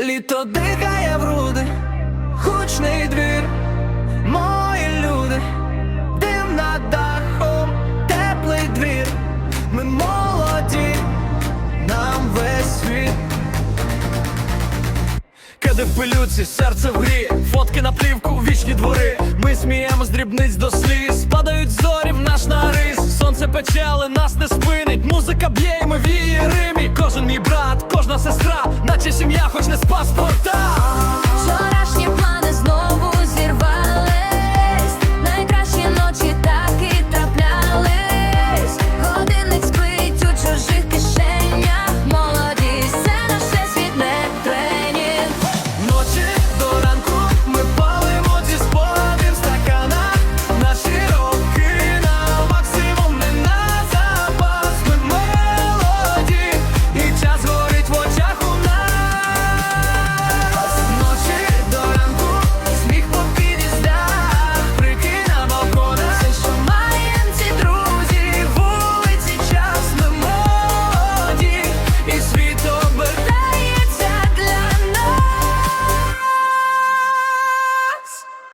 Літо дихає в груди, гучний двір, мої люди, дим над дахом, теплий двір, ми молоді, нам весь світ. Кеди в пилюці, серце в грі, фотки на плівку, вічні двори. Ми сміємо з дрібниць до сліз, падають зорі в наш нарис. Сонце пече, нас не спинить. Музика б'є, і ми в сім'я, хоч не з паспорта.